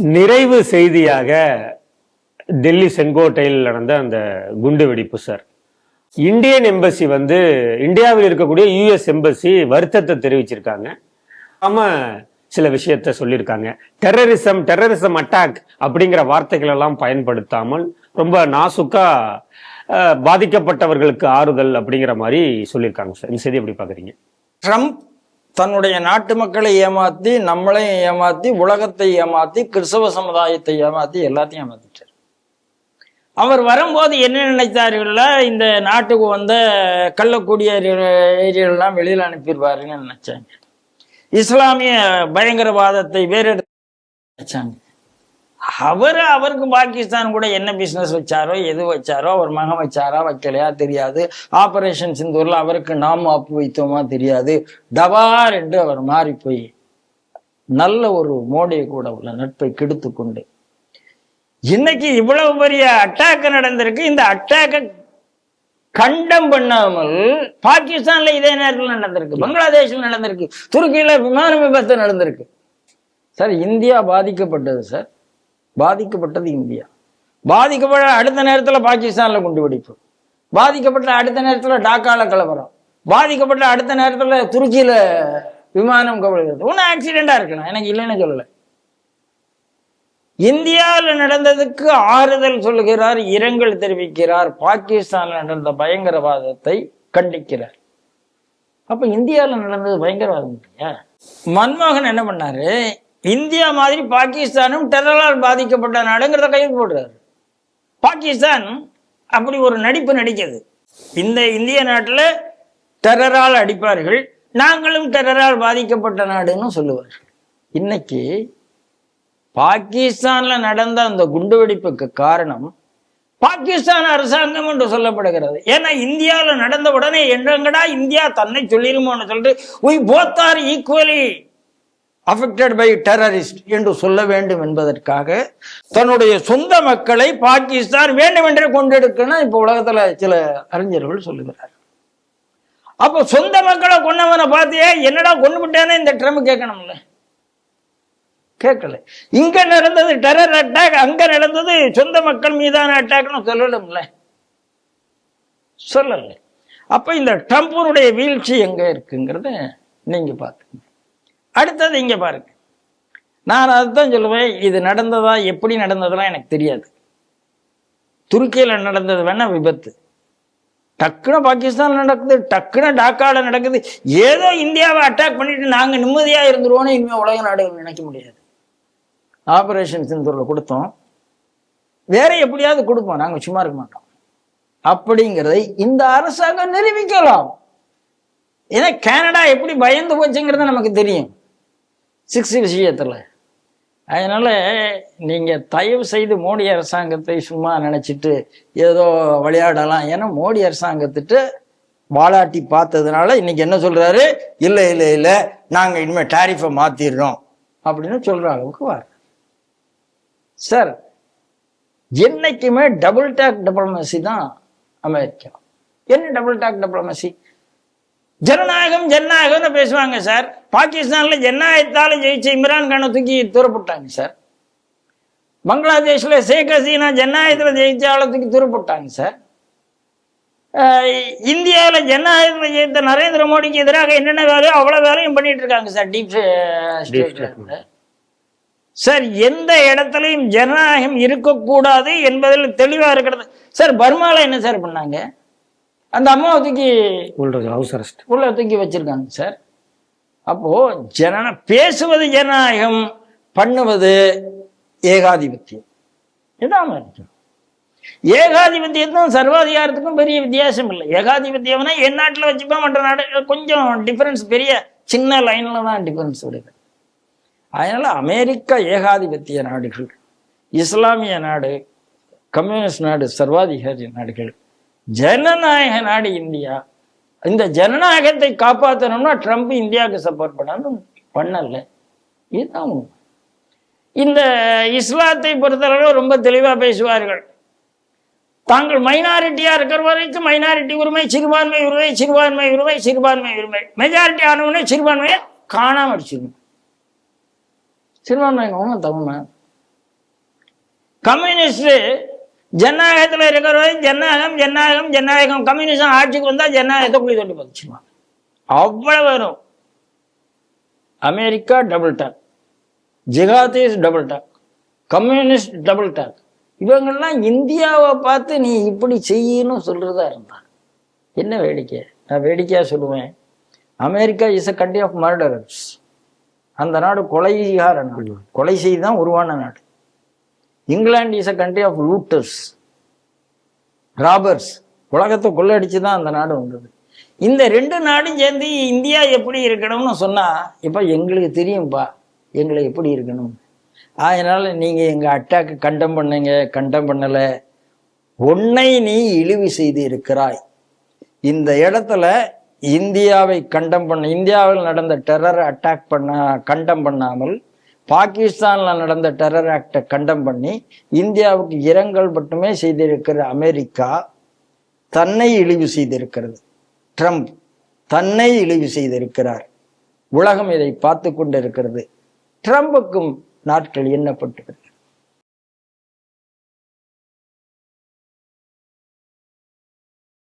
நிறைவு செய்தியாக டெல்லி செங்கோட்டையில் நடந்த அந்த குண்டு வெடிப்பு சார். இந்தியன் எம்பசி வந்து இந்தியாவில் இருக்கக்கூடிய யூஎஸ் எம்பசி வருத்தத்தை தெரிவிச்சிருக்காங்க. ஆமா சில விஷயத்த சொல்லியிருக்காங்க. டெரரிசம் டெரரிசம் அட்டாக் அப்படிங்கிற வார்த்தைகள் எல்லாம் பயன்படுத்தாமல் ரொம்ப நாசுக்கா பாதிக்கப்பட்டவர்களுக்கு ஆறுதல் அப்படிங்கிற மாதிரி சொல்லியிருக்காங்க சார். இந்த செய்தி எப்படி பாக்குறீங்க ட்ரம்ப் தன்னுடைய நாட்டு மக்களை ஏமாத்தி நம்மளையும் ஏமாத்தி உலகத்தை ஏமாத்தி கிறிஸ்தவ சமுதாயத்தை ஏமாத்தி எல்லாத்தையும் ஏமாத்திட்டார். அவர் வரும்போது என்ன நினைத்தார்கள்ல இந்த நாட்டுக்கு வந்த கள்ளக்கூடிய ஏரியெல்லாம் வெளியில் அனுப்பிடுவாருன்னு நினைச்சாங்க. இஸ்லாமிய பயங்கரவாதத்தை வேறு நினைச்சாங்க. அவர் அவருக்கு பாகிஸ்தான் கூட என்ன பிசினஸ் வச்சாரோ எது வச்சாரோ அவர் மகன் வச்சாரா வைக்கலையா தெரியாது. ஆபரேஷன் சிந்தூரில் அவருக்கு நாம் அப்பு வைத்தோமா தெரியாது. டபார் என்று அவர் மாறி போய் நல்ல ஒரு மோடியை கூட உள்ள நட்பை கெடுத்து கொண்டு. இன்னைக்கு இவ்வளவு பெரிய அட்டாக் நடந்திருக்கு. இந்த அட்டாக்கை கண்டம் பண்ணாமல் பாகிஸ்தான்ல இதே நேரத்தில் நடந்திருக்கு. பங்களாதேஷில் நடந்திருக்கு. துருக்கியில விமான விபத்து நடந்திருக்கு. சார் இந்தியா பாதிக்கப்பட்டது சார். பாதிக்கப்பட்டது இந்தியா. பாதிக்கப்பட்ட அடுத்த நேரத்தில் பாகிஸ்தான்ல குண்டு வெடிப்பு பாதிக்கப்பட்ட அடுத்த நேரத்தில் டாக்கால கலவரம். பாதிக்கப்பட்ட அடுத்த நேரத்தில் துருக்கியில் விமானம் கவலைகிறது ஒன்றும் ஆக்சிடெண்ட்டாக இருக்கலாம். எனக்கு இல்லைன்னு சொல்லலை. இந்தியாவில் நடந்ததுக்கு ஆறுதல் சொல்லுகிறார் இரங்கல் தெரிவிக்கிறார். பாகிஸ்தான்ல நடந்த பயங்கரவாதத்தை கண்டிக்கிறார். அப்ப இந்தியாவில் நடந்தது பயங்கரவாதம் இல்லையா? மன்மோகன் என்ன பண்ணாரு? இந்தியா மாதிரி பாகிஸ்தானும் டெரரால் பாதிக்கப்பட்ட நாடுங்கிறத கையில் போடுறாரு. பாகிஸ்தான் அப்படி ஒரு நடிப்பு நடிக்கிறது இந்த இந்திய நாட்டில் டெரரால் அடிப்பார்கள் நாங்களும் டெரரால் பாதிக்கப்பட்ட நாடுன்னு சொல்லுவார். இன்னைக்கு பாகிஸ்தானில் நடந்த அந்த குண்டுவெடிப்புக்கு காரணம் பாகிஸ்தான் அரசாங்கம் என்று சொல்லப்படுகிறது. ஏன்னா இந்தியாவில் நடந்த உடனே என்னங்கடா இந்தியா தன்னை சொல்லிருமோன்னு சொல்லிட்டு we both are equally affected by terrorist என்று சொல்ல வேண்டும் என்பதற்காக தன்னுடைய சொந்த மக்களை பாகிஸ்தான் வேண்டுமென்றே கொண்டெடுக்கணும் இப்போ உலகத்துல சில அறிஞர்கள் சொல்லுகிறார் அப்போ சொந்த மக்களை கொன்னவனை பார்த்தியே என்னடா கொண்டு விட்டானே இந்த ட்ரம் கேட்கணும்ல கேட்கல. இங்க நடந்தது டெரர் அட்டாக் அங்க நடந்தது சொந்த மக்கள் மீதான அட்டாக்னு சொல்லலும்ல. சொல்லல. அப்ப இந்த ட்ரம்ப்புனுடைய வீழ்ச்சி எங்க இருக்குங்கிறத நீங்க பாத்துங்க அடுத்தது இங்கே பாருங்க. நான் அதுதான் சொல்லுவேன் இது நடந்ததா எப்படி நடந்ததெல்லாம் எனக்கு தெரியாது. துருக்கியில் நடந்தது வேணா விபத்து. டக்குன்னு பாகிஸ்தானில் நடக்குது டக்குன்னு டாக்காவில் நடக்குது. ஏதோ இந்தியாவை அட்டாக் பண்ணிட்டு நாங்கள் நிம்மதியாக இருந்துருவோம்னு இனிமேல் உலக நாடுகள் நினைக்க முடியாது. ஆபரேஷன் சிந்தூரில் கொடுத்தோம். வேற எப்படியாவது கொடுப்போம் நாங்கள் சும்மா இருக்க மாட்டோம். அப்படிங்கிறதை இந்த அரசாங்கம் நிரூபிக்கலாம். ஏன்னா கனடா எப்படி பயந்து போச்சுங்கிறது நமக்கு தெரியும். சிக்ஸ் விஷயத்தில் அதனால் நீங்கள் தயவு செய்து மோடி அரசாங்கத்தை சும்மா நினச்சிட்டு ஏதோ விளையாடலாம். ஏன்னா மோடி அரசாங்கத்திட்டு வாலாட்டி பார்த்ததுனால இன்னைக்கு என்ன சொல்கிறாரு இல்லை இல்லை இல்லை நாங்கள் இனிமேல் டேரிஃபை மாற்றிடுறோம் அப்படின்னு சொல்கிற அளவுக்கு வர சார் என்றைக்குமே டபுள் டேக் டிப்ளமசி தான் அமெரிக்கா. என்ன டபுள் டேக் டிப்ளமசி ஜனநாயகம் ஜனநாயகம்னு பேசுவாங்க சார். பாகிஸ்தான்ல ஜனநாயகத்தால ஜெயிச்ச இம்ரான் கானை தூக்கி தூரப்பட்டாங்க சார். பங்களாதேஷ்ல ஷேக் ஹசீனா ஜனநாயகத்துல ஜெயிச்ச ஆளை தூக்கி தூரப்பட்டாங்க சார். இந்தியாவில் ஜனநாயகத்தில் ஜெயித்த நரேந்திர மோடிக்கு எதிராக என்னென்ன வேலையோ அவ்வளோ வேலையும் பண்ணிட்டு இருக்காங்க சார் டீப் சார் எந்த இடத்துலையும் ஜனநாயகம் இருக்கக்கூடாது என்பதில் தெளிவா இருக்கிறது. சார் பர்மால என்ன சார் பண்ணாங்க? அந்த அம்மாவை தூக்கி உள்ள ஹவுஸ் அரெஸ்ட் உள்ள தூக்கி வச்சிருக்காங்க சார் அப்போ ஜன பேசுவது ஜனநாயகம் பண்ணுவது ஏகாதிபத்தியம். இதான் அமெரிக்கா ஏகாதிபத்தியத்துக்கும் சர்வாதிகாரத்துக்கும் பெரிய வித்தியாசம் இல்லை. ஏகாதிபத்தியம்னா என் நாட்டில் வச்சுப்பா மற்ற நாடு கொஞ்சம் டிஃபரன்ஸ் பெரிய சின்ன லைன்ல தான் டிஃபரன்ஸ் வருது. அதனால அமெரிக்கா ஏகாதிபத்திய நாடுகள் இஸ்லாமிய நாடு கம்யூனிஸ்ட் நாடு சர்வாதிகாரி நாடுகள் ஜனநாயக நாடு இந்தியா. இந்த ஜனநாயகத்தை காப்பாற்றணும்னா ட்ரம்ப் இந்தியாவுக்கு சப்போர்ட் பண்ணாலும் பண்ணல. இதுதான் உண்மை. இந்த இஸ்லாத்தை பொறுத்தளவு ரொம்ப தெளிவா பேசுவார்கள். தாங்கள் மைனாரிட்டியா இருக்கிற வரைக்கும் மைனாரிட்டி உரிமை சிறுபான்மை உரிமை சிறுபான்மை உரிமை சிறுபான்மை உரிமை. மெஜாரிட்டி ஆனவுடனே சிறுபான்மையை காணாமல் அடிச்சிருங்க சிறுபான்மை ஒன்றும் தமிழ்மை கம்யூனிஸ்ட் ஜனநாயகத்தில் இருக்கிறவரை ஜனநாயகம் ஜனநாயகம் ஜனநாயகம். கம்யூனிசம் ஆட்சிக்கு வந்தால் ஜனநாயகத்தை குழி தோண்டி பதிச்சுவாங்க அவ்வளவு வரும். America double talk jihadis double talk communist double talk இவங்கெல்லாம் இந்தியாவை பார்த்து நீ இப்படி செய்யணும் சொல்கிறதா இருந்தா. என்ன வேடிக்கை? நான் வேடிக்கையாக சொல்லுவேன். America is a country of murderers அந்த நாடு கொலைகார நாடு கொலை செய்து தான் உருவான நாடு. England is a country of looters robbers உலகத்தை கொள்ளடிச்சு தான் அந்த நாடு வந்தது. இந்த ரெண்டு நாடும் சேர்ந்து இந்தியா எப்படி இருக்கணும்னு சொன்னால் இப்போ எங்களுக்கு தெரியும்பா எங்களை எப்படி இருக்கணும்? அதனால் நீங்கள் எங்கள் அட்டாக்கு கண்டம் பண்ணுங்க கண்டம் பண்ணலை. உன்னை நீ இழிவு செய்து இருக்கிறாய். இந்த இடத்துல இந்தியாவை கண்டம் பண்ண இந்தியாவில் நடந்த டெரர் அட்டாக் பண்ண கண்டம் பண்ணாமல் பாகிஸ்தானில் நடந்த டெரர் ஆக்டை கண்டம் பண்ணி இந்தியாவுக்கு இரங்கல் மட்டுமே செய்திருக்கிற அமெரிக்கா தன்னை இழிவு செய்திருக்கிறது. ட்ரம்ப் தன்னை இழிவு செய்திருக்கிறார். உலகம் இதை பார்த்து கொண்டிருக்கிறது. ட்ரம்புக்கும் நாட்கள் எண்ணப்பட்டது